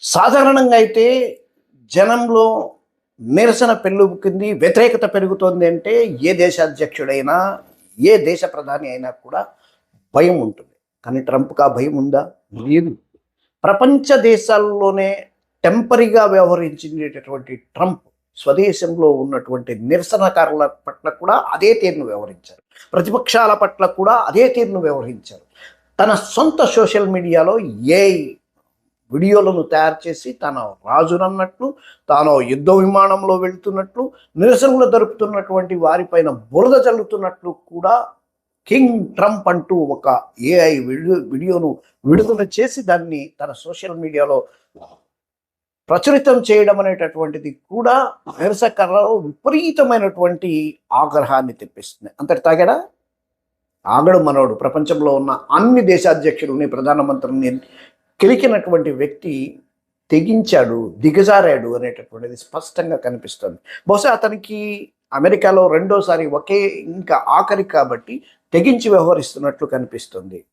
సాధారణంగా అయితే జనంలో నిరసన పెళ్ళుకింది వ్యతిరేకత పెరుగుతోంది అంటే ఏ దేశాధ్యక్షుడైనా ఏ దేశ ప్రధాని అయినా కూడా భయం ఉంటుంది. కానీ ట్రంప్కి ఆ భయం ఉందా? లేదు. ప్రపంచ దేశాల్లోనే టెంపరీగా వ్యవహరించేటటువంటి ట్రంప్ స్వదేశంలో ఉన్నటువంటి నిరసనకారుల పట్ల కూడా అదే తీరును వ్యవహరించారు. ప్రతిపక్షాల పట్ల కూడా అదే తీరును వ్యవహరించారు. తన సొంత సోషల్ మీడియాలో ఏ వీడియోలను తయారు చేసి తన రాజునన్నట్లు తాను యుద్ధ విమానంలో వెళ్తున్నట్లు నిరసనలు జరుపుతున్నటువంటి వారిపైన బురద చల్లుతున్నట్లు కూడా కింగ్ ట్రంప్ అంటూ ఒక ఏఐ వీడియో వీడియోను విడుదల చేసి దాన్ని తన సోషల్ మీడియాలో ప్రచురితం చేయడం అనేటటువంటిది కూడా నిరసకర్లలో విపరీతమైనటువంటి ఆగ్రహాన్ని తెప్పిస్తుంది. అంతటి తాగడా? ఆగడు మనోడు. ప్రపంచంలో ఉన్న అన్ని దేశాధ్యక్షులని ప్రధానమంత్రిని కెలికినటువంటి వ్యక్తి తెగించాడు దిగజారాడు అనేటటువంటిది స్పష్టంగా కనిపిస్తుంది. బహుశా అతనికి అమెరికాలో రెండోసారి ఒకే ఇంకా ఆఖరి కాబట్టి తెగించి వ్యవహరిస్తున్నట్లు కనిపిస్తుంది.